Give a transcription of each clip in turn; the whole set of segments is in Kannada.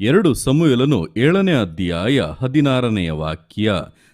ಎರಡು ಸಮುಯಲನು ಏಳನೇ ಅಧ್ಯಾಯ ಹದಿನಾರನೆಯ ವಾಕ್ಯ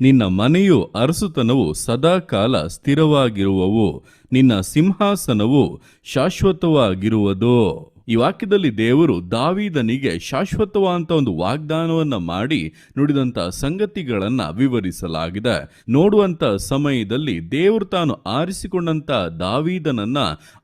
ನಿನ್ನ ಮನೆಯು ಅರಸುತನವು ಸದಾಕಾಲ ಸ್ಥಿರವಾಗಿರುವವು ನಿನ್ನ ಸಿಂಹಾಸನವು ಶಾಶ್ವತವಾಗಿರುವುದು. ಈ ವಾಕ್ಯದಲ್ಲಿ ದೇವರು ದಾವಿದನಿಗೆ ಶಾಶ್ವತವಾದಂತ ಒಂದು ವಾಗ್ದಾನವನ್ನ ಮಾಡಿ ನುಡಿದಂತ ಸಂಗತಿಗಳನ್ನ ವಿವರಿಸಲಾಗಿದೆ. ನೋಡುವಂತ ಸಮಯದಲ್ಲಿ ದೇವರು ತಾನು ಆರಿಸಿಕೊಂಡಂತ ದಾವೀದನನ್ನ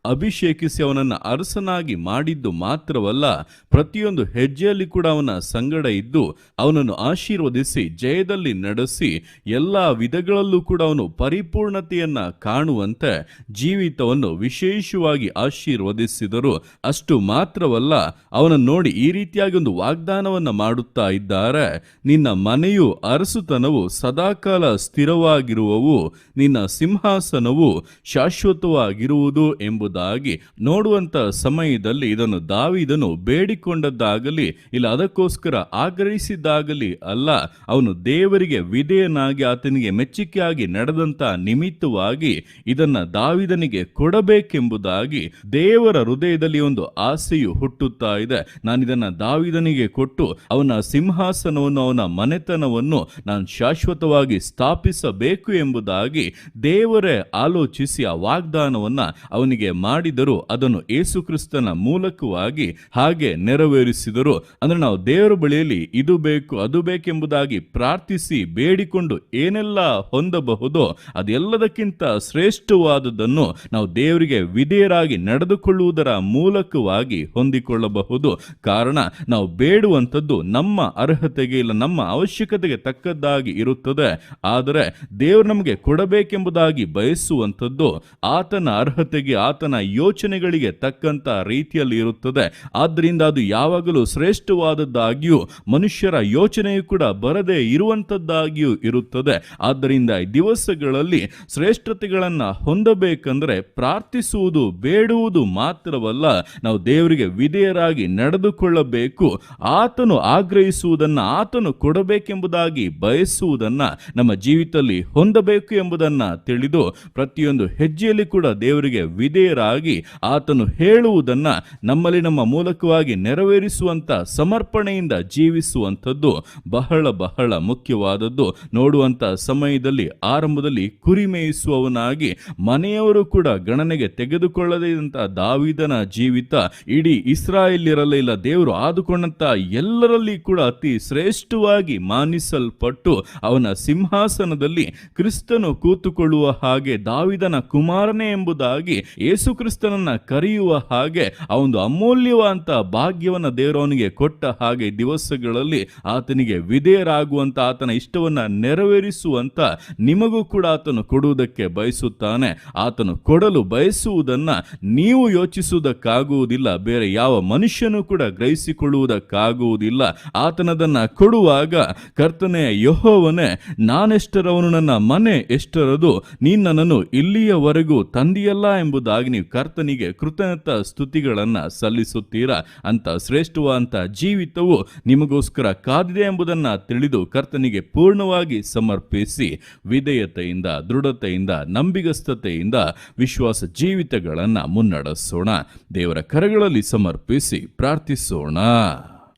ಅಭಿಷೇಕಿಸಿ ಅವನನ್ನ ಅರಸನಾಗಿ ಮಾಡಿದ್ದು ಮಾತ್ರವಲ್ಲ, ಪ್ರತಿಯೊಂದು ಹೆಜ್ಜೆಯಲ್ಲಿ ಕೂಡ ಅವನ ಸಂಗಡ ಇದ್ದು ಅವನನ್ನು ಆಶೀರ್ವದಿಸಿ, ಜಯದಲ್ಲಿ ನಡೆಸಿ, ಎಲ್ಲ ವಿಧಗಳಲ್ಲೂ ಕೂಡ ಅವನು ಪರಿಪೂರ್ಣತೆಯನ್ನ ಕಾಣುವಂತೆ ಜೀವಿತವನ್ನು ವಿಶೇಷವಾಗಿ ಆಶೀರ್ವದಿಸಿದರು. ಅಷ್ಟು ಮಾತ್ರವಲ್ಲ ಅವನನ್ನು ನೋಡಿ ಈ ರೀತಿಯಾಗಿ ಒಂದು ವಾಗ್ದಾನವನ್ನು ಮಾಡುತ್ತಾ ಇದ್ದಾರೆ. ನಿನ್ನ ಮನೆಯು ಅರಸುತನವು, ಸದಾಕಾಲ ಸ್ಥಿರವಾಗಿರುವವು, ನಿನ್ನ ಸಿಂಹಾಸನವು ಶಾಶ್ವತವಾಗಿರುವುದು ಎಂಬುದಾಗಿ ನೋಡುವಂತ ಸಮಯದಲ್ಲಿ ಇದನ್ನು ದಾವಿದನು ಬೇಡಿಕೊಂಡದ್ದಾಗಲಿ, ಇಲ್ಲ ಅದಕ್ಕೋಸ್ಕರ ಆಗ್ರಹಿಸಿದ್ದಾಗಲಿ ಅಲ್ಲ, ಅವನು ದೇವರಿಗೆ ವಿಧೇಯನಾಗಿ ಆತನಿಗೆ ಮೆಚ್ಚುಗೆಯಾಗಿ ನಡೆದಂತ ನಿಮಿತ್ತವಾಗಿ ಇದನ್ನು ದಾವಿದನಿಗೆ ಕೊಡಬೇಕೆಂಬುದಾಗಿ ದೇವರ ಹೃದಯದಲ್ಲಿ ಒಂದು ಆಸೆಯು ಹುಟ್ಟುತ್ತಾ ಇದೆ. ನಾನು ಇದನ್ನ ದಾವಿದನಿಗೆ ಕೊಟ್ಟು ಅವನ ಸಿಂಹಾಸನವನ್ನು, ಅವನ ಮನೆತನವನ್ನು ನಾನು ಶಾಶ್ವತವಾಗಿ ಸ್ಥಾಪಿಸಬೇಕು ಎಂಬುದಾಗಿ ದೇವರೇ ಆಲೋಚಿಸಿ ಆ ವಾಗ್ದಾನವನ್ನ ಅವನಿಗೆ ಮಾಡಿದರು. ಅದನ್ನು ಏಸುಕ್ರಿಸ್ತನ ಮೂಲಕವಾಗಿ ಹಾಗೆ ನೆರವೇರಿಸಿದರು. ಅಂದ್ರೆ ನಾವು ದೇವರ ಬಳಿಯಲ್ಲಿ ಇದು ಬೇಕು, ಅದು ಬೇಕೆಂಬುದಾಗಿ ಪ್ರಾರ್ಥಿಸಿ ಬೇಡಿಕೊಂಡು ಏನೆಲ್ಲ ಹೊಂದಬಹುದೋ ಅದೆಲ್ಲದಕ್ಕಿಂತ ಶ್ರೇಷ್ಠವಾದದ್ದನ್ನು ನಾವು ದೇವರಿಗೆ ವಿಧೇಯರಾಗಿ ನಡೆದುಕೊಳ್ಳುವುದರ ಮೂಲಕವಾಗಿ ಹೊಂದಿಕೊಳ್ಳಬಹುದು. ಕಾರಣ, ನಾವು ಬೇಡುವಂಥದ್ದು ನಮ್ಮ ಅರ್ಹತೆಗೆ ಇಲ್ಲ, ನಮ್ಮ ಅವಶ್ಯಕತೆಗೆ ತಕ್ಕದ್ದಾಗಿ ಇರುತ್ತದೆ. ಆದರೆ, ದೇವರು ನಮಗೆ ಕೊಡಬೇಕೆಂಬುದಾಗಿ ಬಯಸುವಂಥದ್ದು ಆತನ ಅರ್ಹತೆಗೆ, ಆತನ ಯೋಚನೆಗಳಿಗೆ ತಕ್ಕಂತ ರೀತಿಯಲ್ಲಿ ಇರುತ್ತದೆ. ಆದ್ದರಿಂದ ಅದು ಯಾವಾಗಲೂ ಶ್ರೇಷ್ಠವಾದದ್ದಾಗಿಯೂ, ಮನುಷ್ಯರ ಯೋಚನೆಯು ಕೂಡ ಬರದೇ ಇರುವಂಥದ್ದಾಗಿಯೂ ಇರುತ್ತದೆ. ಆದ್ದರಿಂದ ದಿವಸಗಳಲ್ಲಿ ಶ್ರೇಷ್ಠತೆಗಳನ್ನು ಹೊಂದಬೇಕಂದ್ರೆ ಪ್ರಾರ್ಥಿಸುವುದು, ಬೇಡುವುದು ಮಾತ್ರವಲ್ಲ, ನಾವು ದೇವರಿಗೆ ವಿಧೇಯರಾಗಿ ನಡೆದುಕೊಳ್ಳಬೇಕು, ಆತನು ಆಗ್ರಹಿಸುವುದನ್ನ, ಆತನು ಕೊಡಬೇಕೆಂಬುದಾಗಿ ಬಯಸುವುದನ್ನ ನಮ್ಮ ಜೀವಿತದಲ್ಲಿ ಹೊಂದಬೇಕು ಎಂಬುದನ್ನ ತಿಳಿದು ಪ್ರತಿಯೊಂದು ಹೆಜ್ಜೆಯಲ್ಲಿ ಕೂಡ ದೇವರಿಗೆ ವಿಧೇಯರಾಗಿ ಆತನು ಹೇಳುವುದನ್ನ ನಮ್ಮಲ್ಲಿ ನಮ್ಮ ಮೂಲಕವಾಗಿ ನೆರವೇರಿಸುವಂಥ ಸಮರ್ಪಣೆಯಿಂದ ಜೀವಿಸುವಂಥದ್ದು ಬಹಳ ಬಹಳ ಮುಖ್ಯವಾದದ್ದು. ನೋಡುವಂತ ಸಮಯದಲ್ಲಿ, ಆರಂಭದಲ್ಲಿ ಕುರಿ ಮೇಯಿಸುವವನಾಗಿ ಮನೆಯವರು ಕೂಡ ಗಣನೆಗೆ ತೆಗೆದುಕೊಳ್ಳದೇ ಇದ್ದಂಥ ದಾವಿದನ ಜೀವಿತ ಇಡೀ ಇಸ್ರಾಯೇಲಿರಲೇ ಇಲ್ಲ, ದೇವರು ಆದುಕೊಂಡಂತ ಎಲ್ಲರಲ್ಲಿ ಕೂಡ ಅತಿ ಶ್ರೇಷ್ಠವಾಗಿ ಮಾನಿಸಲ್ಪಟ್ಟು ಅವನ ಸಿಂಹಾಸನದಲ್ಲಿ ಕ್ರಿಸ್ತನು ಕೂತುಕೊಳ್ಳುವ ಹಾಗೆ, ದಾವಿದನ ಕುಮಾರನೇ ಎಂಬುದಾಗಿ ಯೇಸು ಕ್ರಿಸ್ತನನ್ನ ಕರೆಯುವ ಹಾಗೆ, ಆ ಒಂದು ಅಮೂಲ್ಯವಂತ ಭಾಗ್ಯವನ್ನ ದೇವರವನಿಗೆ ಕೊಟ್ಟ ಹಾಗೆ ದಿವಸಗಳಲ್ಲಿ ಆತನಿಗೆ ವಿಧೇಯರಾಗುವಂಥ, ಆತನ ಇಷ್ಟವನ್ನ ನೆರವೇರಿಸುವಂತ ನಿಮಗೂ ಕೂಡ ಆತನು ಕೊಡುವುದಕ್ಕೆ ಬಯಸುತ್ತಾನೆ. ಆತನು ಕೊಡಲು ಬಯಸುವುದನ್ನ ನೀವು ಯೋಚಿಸುವುದಕ್ಕಾಗುವುದಿಲ್ಲ. ಬೇರೆ ಯಾವ ಮನುಷ್ಯನೂ ಕೂಡ ಗ್ರಹಿಸಿಕೊಳ್ಳುವುದಕ್ಕಾಗುವುದಿಲ್ಲ. ಆತನದನ್ನ ಕೊಡುವಾಗ ಕರ್ತನೆಯ ಯಹೋವನೇ, ನಾನೆಷ್ಟರವನು ನನ್ನ ಮನೆ ಎಷ್ಟರದು, ನೀನು ನನ್ನನ್ನು ಇಲ್ಲಿಯವರೆಗೂ ತಂದಿಯಲ್ಲ ಎಂಬುದಾಗಿ ನೀವು ಕರ್ತನಿಗೆ ಕೃತಜ್ಞತ ಸ್ತುತಿಗಳನ್ನ ಸಲ್ಲಿಸುತ್ತೀರಾ? ಅಂತ ಶ್ರೇಷ್ಠವಾದಂಥ ಜೀವಿತವು ನಿಮಗೋಸ್ಕರ ಕಾದಿದೆ ಎಂಬುದನ್ನ ತಿಳಿದು ಕರ್ತನಿಗೆ ಪೂರ್ಣವಾಗಿ ಸಮರ್ಪಿಸಿ, ವಿಧೇಯತೆಯಿಂದ, ದೃಢತೆಯಿಂದ, ನಂಬಿಗಸ್ತತೆಯಿಂದ ವಿಶ್ವಾಸ ಜೀವಿತಗಳನ್ನ ಮುನ್ನಡೆಸೋಣ. ದೇವರ ಕರಗಳಲ್ಲಿ ಸಮರ್ಪಿಸಿ ಪ್ರಾರ್ಥಿಸೋಣ.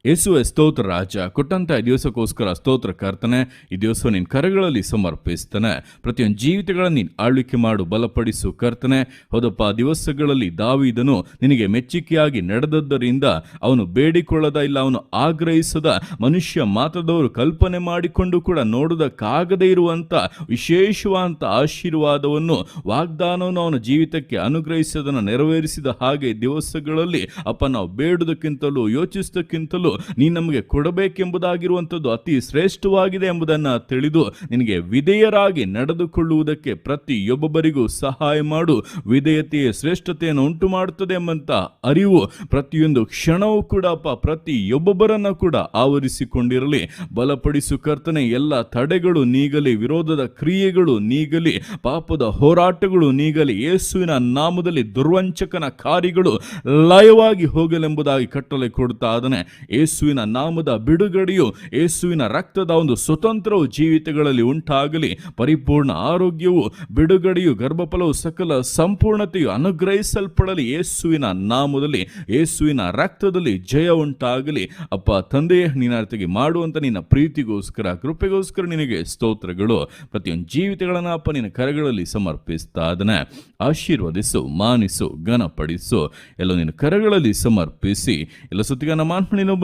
ಯೇಸುವೆ ಸ್ತೋತ್ರ ರಾಜ, ಕೊಟ್ಟಂತ ದಿವಸಕ್ಕೋಸ್ಕರ ಸ್ತೋತ್ರ ಕರ್ತನೆ, ಈ ದಿವಸ ನಿನ್ನ ಕರಗಳಲ್ಲಿ ಸಮರ್ಪಿಸ್ತಾನೆ. ಪ್ರತಿಯೊಂದು ಜೀವಿತಗಳನ್ನು ನೀನು ಆಳ್ವಿಕೆ ಮಾಡು, ಬಲಪಡಿಸು ಕರ್ತನೆ. ಹೌದಪ್ಪ ದಿವಸಗಳಲ್ಲಿ ದಾವಿದನು ನಿನಗೆ ಮೆಚ್ಚುಗೆಯಾಗಿ ನಡೆದದ್ದರಿಂದ ಅವನು ಬೇಡಿಕೊಳ್ಳದ ಇಲ್ಲ, ಅವನು ಆಗ್ರಹಿಸದ. ಮನುಷ್ಯ ಮಾತ್ರದವರು ಕಲ್ಪನೆ ಮಾಡಿಕೊಂಡು ಕೂಡ ನೋಡುವುದಕ್ಕಾಗದೇ ಇರುವಂಥ ವಿಶೇಷವಾದಂಥ ಆಶೀರ್ವಾದವನ್ನು, ವಾಗ್ದಾನವನ್ನು ಅವನ ಜೀವಿತಕ್ಕೆ ಅನುಗ್ರಹಿಸೋದನ್ನು ನೆರವೇರಿಸಿದ ಹಾಗೆ ದಿವಸಗಳಲ್ಲಿ ಅಪ್ಪ ನಾವು ಬೇಡುವುದಕ್ಕಿಂತಲೂ ನೀನು ನಮಗೆ ಕೊಡಬೇಕೆಂಬುದಾಗಿರುವಂಥದ್ದು ಅತಿ ಶ್ರೇಷ್ಠವಾಗಿದೆ ಎಂಬುದನ್ನು ತಿಳಿದು ನಿನಗೆ ವಿಧೇಯರಾಗಿ ನಡೆದುಕೊಳ್ಳುವುದಕ್ಕೆ ಪ್ರತಿಯೊಬ್ಬೊಬ್ಬರಿಗೂ ಸಹಾಯ ಮಾಡು. ವಿಧೇಯತೆಯ ಶ್ರೇಷ್ಠತೆಯನ್ನು ಉಂಟು ಮಾಡುತ್ತದೆ ಎಂಬಂಥ ಅರಿವು ಪ್ರತಿಯೊಂದು ಕ್ಷಣವೂ ಕೂಡ ಅಪ್ಪ, ಪ್ರತಿಯೊಬ್ಬೊಬ್ಬರನ್ನು ಕೂಡ ಆವರಿಸಿಕೊಂಡಿರಲಿ. ಬಲಪಡಿಸು ಕರ್ತನೆ, ಎಲ್ಲ ತಡೆಗಳು ನೀಗಲಿ, ವಿರೋಧದ ಕ್ರಿಯೆಗಳು ನೀಗಲಿ, ಪಾಪದ ಹೋರಾಟಗಳು ನೀಗಲಿ, ಯೇಸುವಿನ ನಾಮದಲ್ಲಿ ದುರ್ವಂಚಕನ ಕಾರ್ಯಗಳು ಲಯವಾಗಿ ಹೋಗಲೆಂಬುದಾಗಿ ಕಟ್ಟಲೆ ಕೊಡ್ತಾ ಅದನೆ ಯೇಸುವಿನ ನಾಮದ ಬಿಡುಗಡೆಯು ಯೇಸುವಿನ ರಕ್ತದ ಒಂದು ಸ್ವತಂತ್ರವು ಜೀವಿತಗಳಲ್ಲಿ ಉಂಟಾಗಲಿ. ಪರಿಪೂರ್ಣ ಆರೋಗ್ಯವು, ಬಿಡುಗಡೆಯು, ಗರ್ಭಫಲವು ಸಕಲ ಸಂಪೂರ್ಣತೆಯು ಅನುಗ್ರಹಿಸಲ್ಪಡಲಿ. ಯೇಸುವಿನ ನಾಮದಲ್ಲಿ, ಯೇಸುವಿನ ರಕ್ತದಲ್ಲಿ ಜಯ ಉಂಟಾಗಲಿ. ಅಪ್ಪ ತಂದೆಯ ನಿನ್ನತೆಗೆ ಮಾಡುವಂಥ ನಿನ್ನ ಪ್ರೀತಿಗೋಸ್ಕರ, ಕೃಪೆಗೋಸ್ಕರ ನಿನಗೆ ಸ್ತೋತ್ರಗಳು. ಪ್ರತಿಯೊಂದು ಜೀವಿತಗಳನ್ನು ಅಪ್ಪ ನಿನ್ನ ಕರಗಳಲ್ಲಿ ಸಮರ್ಪಿಸ್ತಾ ಅದನ್ನ ಆಶೀರ್ವದಿಸು, ಮಾನಿಸು, ಘನಪಡಿಸು. ಎಲ್ಲ ನಿನ್ನ ಕರಗಳಲ್ಲಿ ಸಮರ್ಪಿಸಿ. ಎಲ್ಲ ಸುತ್ತಿಗೆ ನಮ್ಮ